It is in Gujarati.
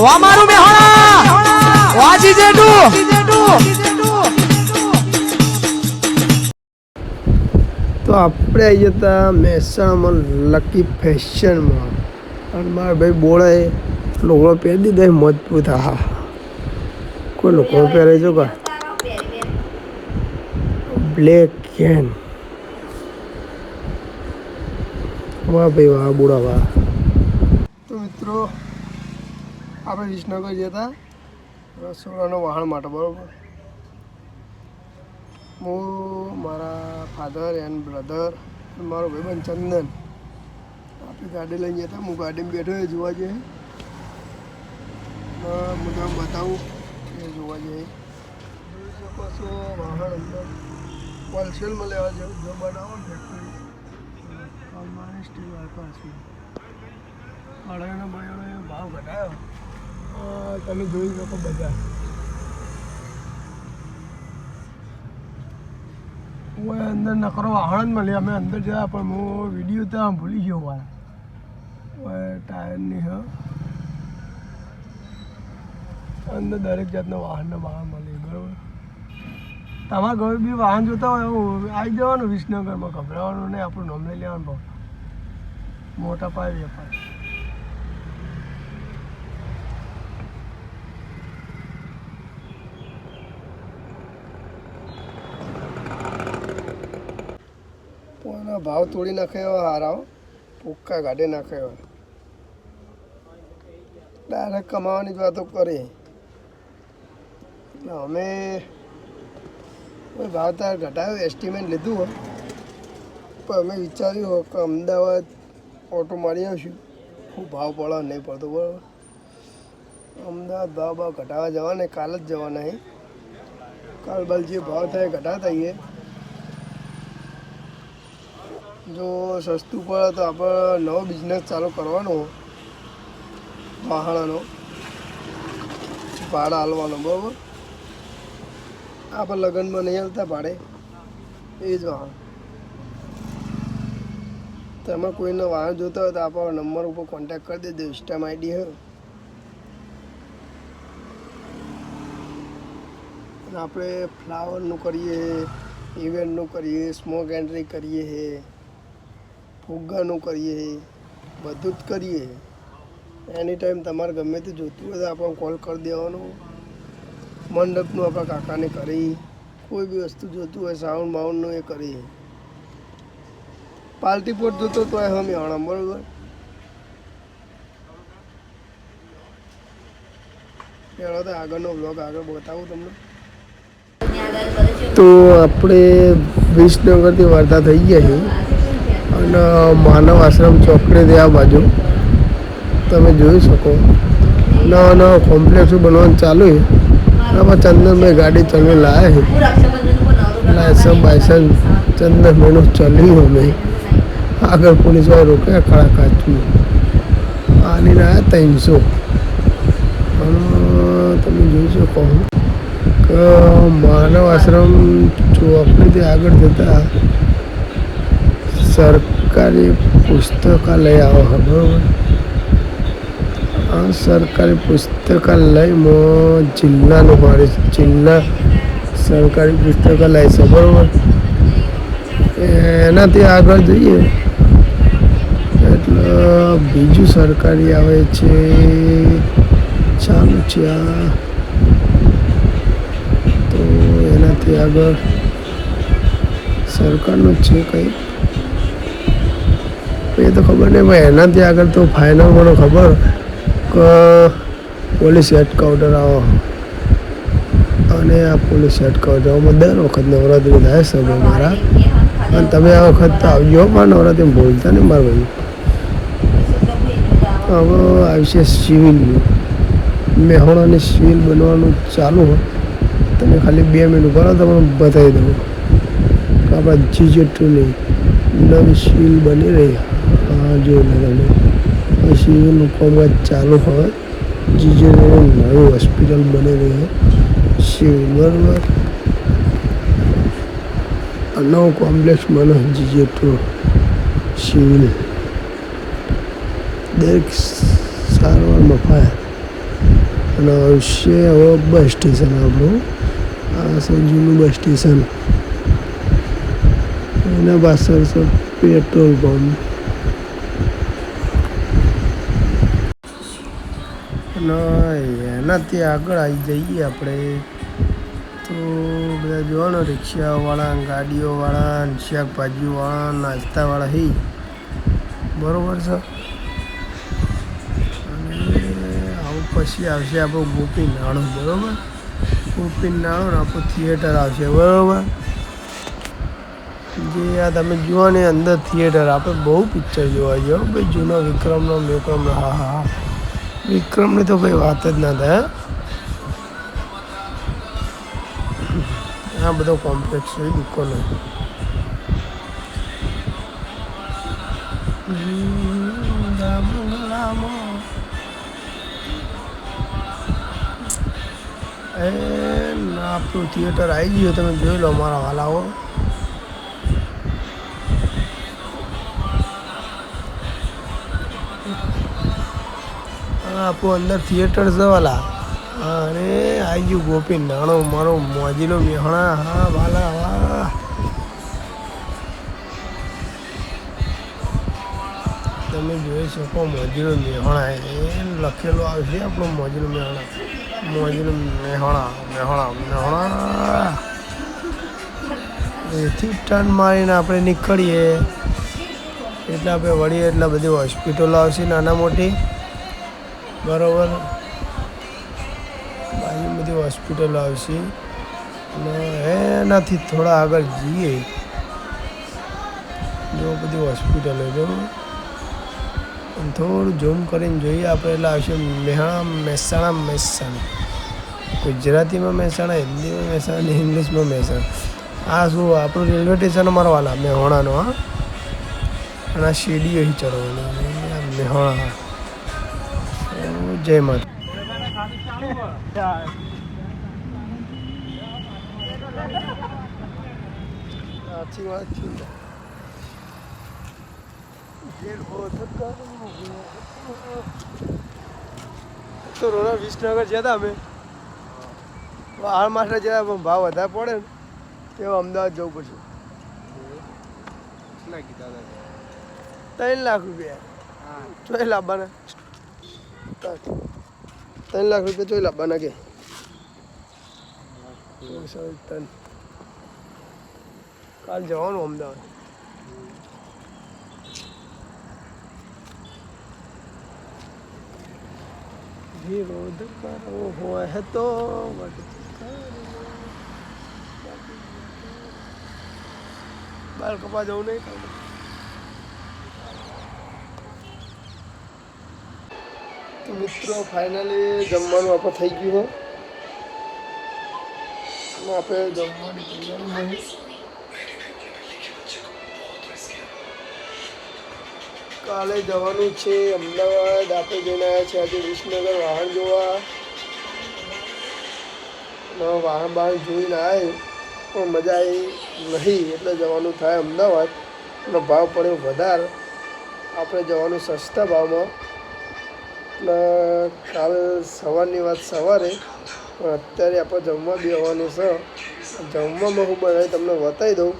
વા મારું મેહોણા! વાજી જેટું તો આપણે આવી જતા મહેસાણામાં લકી ફેશનમાં અને મારા ભાઈ બોળાએ લોકો પહેરી દીધા મજબૂત હા કોઈ લોકો પહેરે છો કા? બ્લેક કેન વાહ ભાઈ વાહ બોળા વાહ. તો મિત્રો આપણે વિસનગર જતા રસોડાનો વાહન માટે, બરાબર? હું, મારા ફાધર એન્ડ બ્રધર મારો ભાઈબંધ ચંદન આપણી ગાડી લઈને જતા હું ગાડીમાં બેઠો એ જોવા જઈએ હું તમને બતાવું એ જોવા જઈએ જોઈ. શકો વાહન અંદર હોલસેલમાં લેવા જેવું જો બનાવો ફેક્ટરી અમારે સ્ટીલ આકાશમાં અડાઈનો બયાનો ભાવ ઘટાયો તમે જોઈ શકો બધા. હું અંદર નકરો વાહન જ અમે અંદર ગયા પણ હું વીડિયો ત્યાં ભૂલી ગયો ઓય ટાયરની હા. અંદર દરેક જાતના વાહનના વાહન મળે, બરાબર. તમારા ઘર બી વાહન જોતા હોય એવું, આવી જવાનું વિસનગરમાં. ગભરાવાનું નહીં, આપણું નામ લઈ લેવાનું મોટા પાયે વેપાર. ભાવ તોડી નાખ્યો, હારાઓ. પોક્કા કાઢી નાખ્યો. ડાયરેક્ટ કમાવાની જ વાતો કરી. અમે ભાવ તાર ઘટાયો એસ્ટિમેટ લીધું હોય. પણ અમે વિચાર્યું હોય કે અમદાવાદ ઓટો મારી આવશું. હું ભાવ પડે નહીં પડતો, બરાબર? અમદાવાદ ભાવ ભાવ ઘટાવા જવાના, કાલ જ જવાના કાલ બાલ જે ભાવ થાય ઘટાતા આવીએ. જો સસ્તું પડે તો આપણે નવો બિઝનેસ ચાલુ કરવાનો. વાહણાનો. ભાડા હાલવાનો, બરાબર? આપણે લગ્નમાં નહીં આવતા ભાડે. એ જ વાહન. તમે કોઈને વાહન જોતા હોય તો આપણો નંબર ઉપર કોન્ટેક્ટ કરી દેજો ઇન્સ્ટામાં આઈડી અને આપણે ફ્લાવરનું કરીએ ઇવેન્ટનું કરીએ સ્મોક એન્ટ્રી કરીએ ફુગ્ગાનું કરીએ, બધું જ કરીએ. એની ટાઈમ તમારે ગમે તે જોતું હોય તો આપણને કોલ કરી દેવાનો. મંડપનું આપણા કાકાને કરી. કોઈ બી વસ્તુ જોતું હોય, સાઉન્ડ બાઉન્ડનું એ કરી. પાર્ટી પોટ જોતો તો એ હમે આણા બરોબર? પેલો તો આગળનો બ્લોગ આગળ બતાવું તમને. તો આપણે વિસનગરથી વાર્તા થઈ ગયા છીએ અને માનવ આશ્રમ ચોકડી આ બાજુ. તમે જોઈ શકો. નવા નવા કોમ્પ્લેક્સ બનવાનું ચાલુ આમાં ચંદનભાઈ ગાડી ચલવી લાયા લાયસન્સ લાયસન ચંદનભાઈનું ચલ્યું અમે. આગળ પોલીસવાળા રોક્યા, ખડા કાચું આની ના ત્રણસો. તમે જોઈ શકો. માનવ આશ્રમ ચોકડીથી આગળ જતા સરકારી પુસ્તકાલય આવો બરાબર? આ સરકારી પુસ્તકાલયમાં જિલ્લાનું મારે જિલ્લા સરકારી પુસ્તકાલય છે, બરાબર? એનાથી આગળ જઈએ. એટલે બીજું સરકારી આવે છે, ચાલુ છે આ. તો એનાથી આગળ સરકારનું છે કંઈ? એ તો ખબર નહીં, ભાઈ એનાથી આગળ તો ફાઇનલ મને ખબર કે પોલીસ હેડ કાઉન્ટર આવો. અને આ પોલીસ હેડ કાઉન્ટરમાં દર વખત નવરાત્રિ થાય છે મારા. અને તમે આ વખત તો આવજો, પણ નવરાત્રિ ભૂલતા નહીં મારા ભાઈ. હવે આવશે સિવિલનું મેહોણાની સિવિલ બનવાનું ચાલુ હોય. તમે ખાલી બે મિનિટ કરો તમને બતાવી દઉં. આપણા જીજેટુની નવી સિવિલ બની રહી. હા જોઈ લો તમે હવે સિવિલનું કામકાજ ચાલુ હોય. જીજેટુની નવી હોસ્પિટલ બનેલી છે. સિલ્વરમાં નવો કોમ્પ્લેક્સ બને જીજેટુ સિવિલ દરેક સારવાર મફાય અને આવશે હવે બસ સ્ટેશન આપણું. આ સંજુનું બસ સ્ટેશન. એના પાછળ પેટ્રોલ પંપ. અને એનાથી આગળ આવી જઈએ આપણે. તો બધા જોવાનો રિક્ષાવાળા ગાડીઓવાળા શાકભાજીવાળા નાસ્તાવાળા હે. બરોબર છે? અને આવું પછી આવશે આપણું ગોપી નાણું બરાબર? ગોપી નાણું ને આપણું થિયેટર આવશે, બરાબર? જે આ તમે જુઓ ને અંદર થિયેટર આપણે બહુ પિક્ચર જોવા જાઓ ભાઈ, જૂનો વિક્રમનો વિક્રમનો હા હા હા. વિક્રમની તો ભાઈ વાત જ ના થાય આ બધો કોમ્પ્લેક્સ છે દુકાનો એ આપણું થિયેટર આવી ગયું, તમે જોઈ લો મારા વાલાઓ. હા આપણું અંદર થિયેટર છે વાલા હા અરે આવી ગયું ગોપી, નાણો મારો મોજીલો, મેહણા, હા, વાલા, વાહ. તમે જોઈ શકો મોજીલો, મેહણા, એ લખેલું આવશે આપણું મોજીલો, મેહણા. મોજીલો, મેહણા મેહણા મેહણા. એથી ટર્ન મારીને આપણે નીકળીએ. એટલે આપણે વળીએ, એટલે બધી હોસ્પિટલો આવશે, નાના મોટી. બરોબર. બાજુ બધી હોસ્પિટલો આવશે. અને એનાથી થોડા આગળ જઈએ. જો બધી હોસ્પિટલો જો અને થોડું ઝૂમ કરીને જોઈએ, આપણે એટલે આવશે મહેસાણા મહેસાણા મહેસાણા. ગુજરાતીમાં મહેસાણા, હિન્દીમાં મહેસાણા અને ઇંગ્લિશમાં મહેસાણા. આ શું, આપણું રેલવે સ્ટેશન અમારો વાલા મહેસાણાનો હા. અને આ શેડીઓ અહીં મેહોણા. જય માતા. સાચી વાત છે. તો રોના વિસનગર જતા હતા અમે. હાલ માસ્ટર જતા પણ ભાવ વધારે પડે ને તેઓ અમદાવાદ જવું પડશે. ત્રણ લાખ રૂપિયા. ચોય લાવવાના ત્રણ લાખ રૂપિયા જોઈ લાવવાના કે. કાલ જવાનું અમદાવાદ. વિરોધ કરવો હોય તો બાલ કપા જવું નહીં તો મિત્રો ફાઇનલી જમવાનું આપણે થઈ ગયું હોય આપણે જમવાની તૈયારી. કાલે જવાનું છે, અમદાવાદ. આપણે જઈને આવ્યા છે આજે વિસનગર વાહન જોવા. વાહન બહાર જોઈને આવે પણ મજા આવી નહીં, એટલે જવાનું થાય અમદાવાદ. અને ભાવ પડ્યો વધારે. આપણે જવાનું સસ્તા ભાવમાં. એટલે કાલ સવારની વાત સવારે, પણ અત્યારે આપણે જમવા બી આવવાનું છે. જમવામાં હું બનાવી તમને બતાવી દઉં.